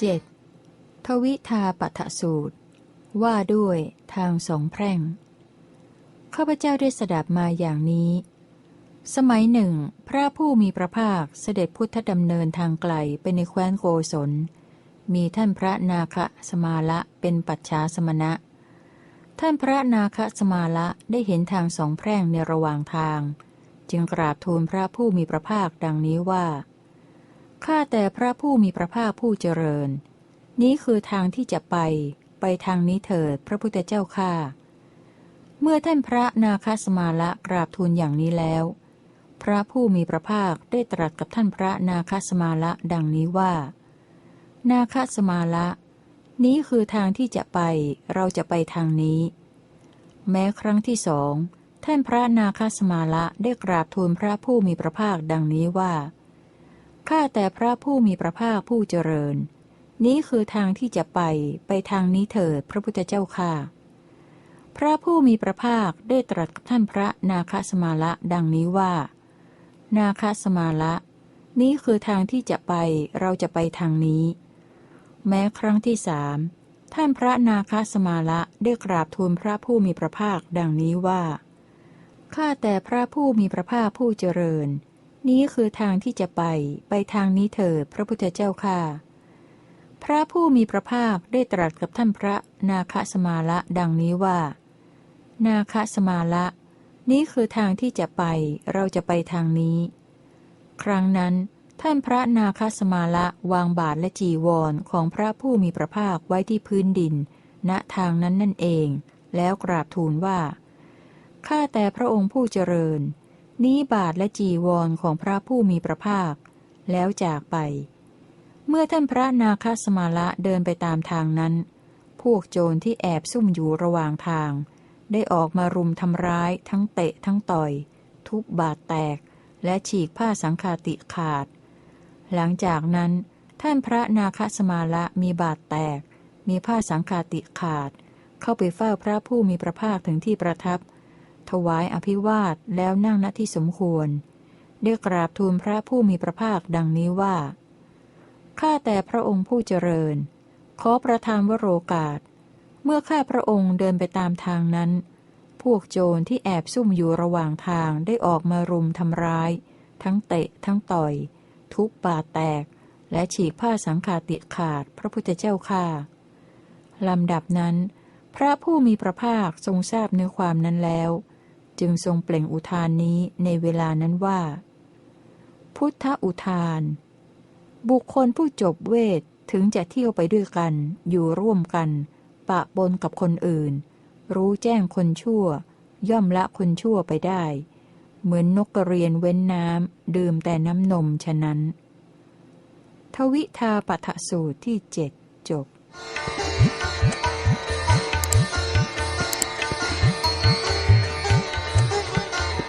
7. ทวิทาปัทสูตร ว่าด้วยทางสองแพร่ง ข้าพเจ้าได้สดับมาอย่างนี้ สมัยหนึ่ง พระผู้มีพระภาคเสด็จพุทธดำเนินทางไกลไปในแคว้นโกศล มีท่านพระนาคสมาละเป็นปัจฉาสมณะ ท่านพระนาคสมาละได้เห็นทางสองแพร่งในระหว่างทาง จึงกราบทูลพระผู้มีพระภาคดังนี้ว่า ข้าแต่พระผู้มีพระภาคผู้เจริญ นี้คือทางที่จะไป ไปทางนี้เถิดพระพุทธเจ้าข้าเมื่อท่านพระนาคสมาละกราบทูลอย่างนี้แล้ว พระผู้มีพระภาคได้ตรัสกับท่านพระนาคสมาละดังนี้ว่า นาคสมาละ นี้คือทางที่จะไป เราจะไปทางนี้ แม้ครั้งที่สองท่านพระนาคสมาละได้กราบทูลพระผู้มีพระภาคดังนี้ว่า ข้าแต่พระผู้มีพระภาคผู้เจริญ นี้คือทางที่จะไปไปทางนี้เถิดพระพุทธเจ้าค่ะ พระผู้มีพระภาคได้ตรัสกับท่านพระนาคสมาละดังนี้ว่า นาคสมาละ นี้คือทางที่จะไปเราจะไปทางนี้ แม้ครั้งที่สามท่านพระนาคสมาละได้กราบทูลพระผู้มีพระภาคดังนี้ว่าข้าแต่พระผู้มีพระภาคผู้เจริญ นี้คือทางที่จะไป ไปทางนี้เถิดพระพุทธเจ้าค่ะ พระผู้มีพระภาคได้ตรัสกับท่านพระนาคสมาละดังนี้ว่า นาคสมาละ นี้คือทางที่จะไป เราจะไปทางนี้ ครั้งนั้น ท่านพระนาคสมาละวางบาทและจีวรของพระผู้มีพระภาคไว้ที่พื้นดิน ณทางนั้นนั่นเอง แล้วกราบทูลว่าข้าแต่พระองค์ผู้เจริญ นี้บาทและจีวรของพระผู้มีพระภาค แล้วจากไป เมื่อท่านพระนาคสมาละเดินไปตามทางนั้น พวกโจรที่แอบซุ่มอยู่ระหว่างทาง ได้ออกมารุมทำร้ายทั้งเตะทั้งต่อย ทุบบาดแตก และฉีกผ้าสังคาติขาด หลังจากนั้น ท่านพระนาคสมาละมีบาดแตก มีผ้าสังคาติขาด เข้าไปเฝ้าพระผู้มีพระภาคถึงที่ประทับ ถวายอภิวาทแล้วนั่งณที่สมควร ได้กราบทูลพระผู้มีพระภาคดังนี้ว่า ข้าแต่พระองค์ผู้เจริญ ขอประทานวโรกาส เมื่อข้าพระองค์เดินไปตามทางนั้น พวกโจรที่แอบซุ่มอยู่ระหว่างทางได้ออกมารุมทำร้าย ทั้งเตะ ทั้งต่อย ทุบบาแตก และฉีกผ้าสังขาติขาดพระพุทธเจ้าค่าลำดับนั้น พระผู้มีพระภาคทรงทราบเนื้อความนั้นแล้ว จึงทรงเปล่งอุทานนี้ในเวลานั้นว่า พุทธอุทาน บุคคลผู้จบเวทถึงจะเที่ยวไปด้วยกัน อยู่ร่วมกัน ปะปนกับคนอื่น รู้แจ้งคนชั่ว ย่อมละคนชั่วไปได้ เหมือนนกกระเรียนเว้นน้ำดื่มแต่น้ำนมฉะนั้น ทวิทาปัทสูตรที่เจ็ดจบ you.